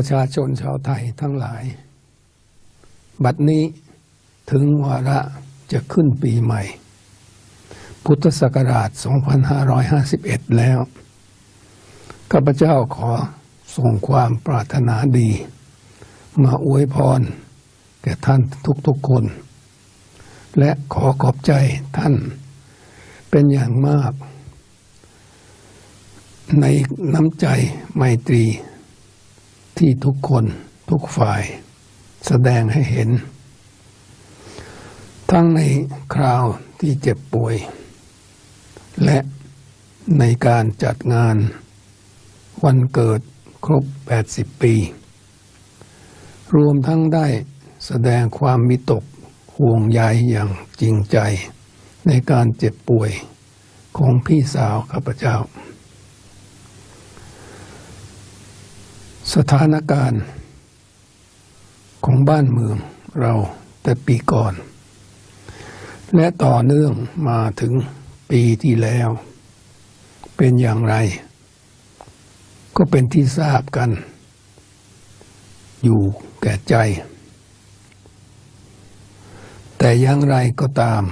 ประชาชนชาวไทยทั้งหลาย บัดนี้ถึงวาระจะขึ้นปีใหม่ พุทธศักราช 2551 แล้ว ข้าพเจ้าขอส่งความปรารถนาดี มาอวยพร แก่ท่านทุกๆคน และขอขอบใจท่านเป็นอย่างมาก ในน้ำใจไมตรี ที่ทุกคนทุกฝ่ายแสดงให้เห็น ทั้งในคราวที่เจ็บป่วย และในการจัดงาน วันเกิดครบ 80 ปี รวมทั้งได้แสดงความมิตกห่วงใยอย่างจริงใจ ในการเจ็บป่วยของพี่สาวข้าพเจ้า สถานการณ์ของบ้านเมืองเราแต่ปีก่อน และต่อเนื่องมาถึงปีที่แล้ว เป็นอย่างไร ก็เป็นที่ทราบกัน อยู่แก่ใจ แต่อย่างไรก็ตาม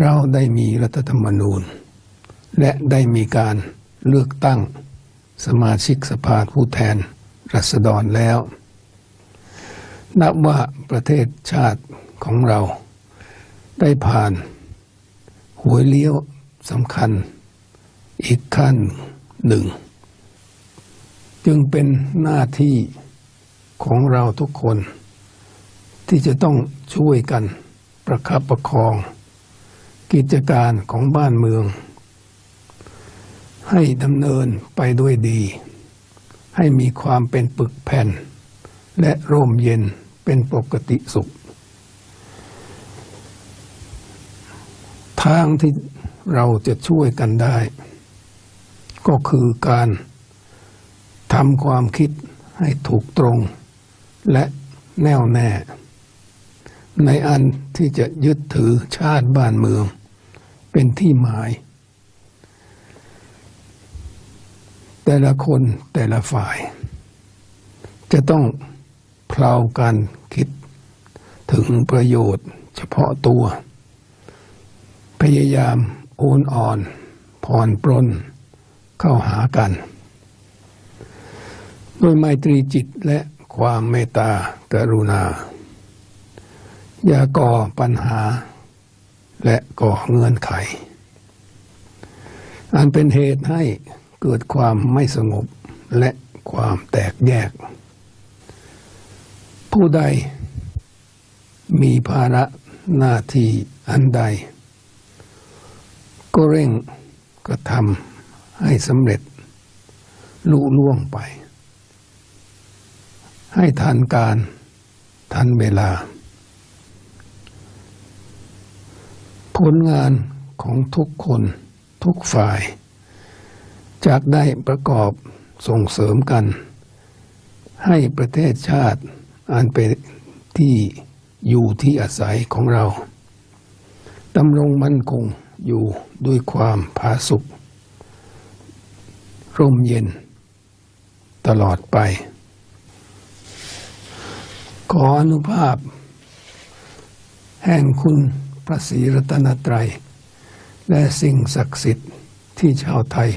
เราได้มีรัฐธรรมนูญ และได้มีการเลือกตั้ง สมาชิกสภาผู้แทนรัษฎรแล้ว นับว่าประเทศชาติของเรา ได้ผ่านหัวเลี้ยวสำคัญ อีกขั้นหนึ่ง จึงเป็นหน้าที่ของเราทุกคน ที่จะต้องช่วยกันประคับประคอง กิจการของบ้านเมือง ให้ดำเนินไปด้วยดี ให้มีความเป็นปึกแผ่น และร่มเย็นเป็นปกติสุข ทางที่เราจะช่วยกันได้ ก็คือการทำความคิดให้ถูกตรง และแน่วแน่ ในอันที่จะยึดถือชาติบ้านเมือง เป็นที่หมาย แต่ละคนแต่ละฝ่าย จะต้องเพลากันคิดถึงประโยชน์เฉพาะตัว พยายามโอนอ่อนผ่อนปรนเข้าหากัน ด้วยไมตรีจิตและความเมตตากรุณา อย่าก่อปัญหา และก่อเงื่อนไข อันเป็นเหตุให้ เกิดความไม่สงบและความแตกแยก ผู้ใด มีภาระหน้าที่อันใด ก็เร่งกระทำให้สำเร็จลุล่วงไป ให้ทันการทันเวลา ผลงานของทุกคนทุกฝ่าย จากได้ประกอบส่งเสริมกัน ให้ประเทศชาติอันเป็นที่อยู่ที่อาศัยของเราดำรงมั่นคงอยู่ด้วยความผาสุกร่มเย็น ตลอดไป ขออนุภาพ แห่งคุณพระศรีรัตนตรัย และสิ่งศักดิ์สิทธิ์ที่ชาวไทย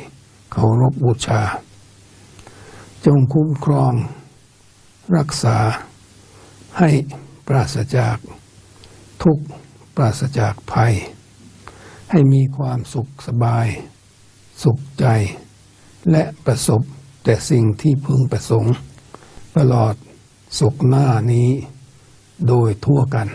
เคารพบูชา จงคุ้มครอง รักษา ให้ปราศจาก ทุกปราศจากภัย ให้มีความสุขสบาย สุขใจ และประสบแต่สิ่งที่พึงประสงค์ ตลอดสุขหน้านี้ โดยทั่วกัน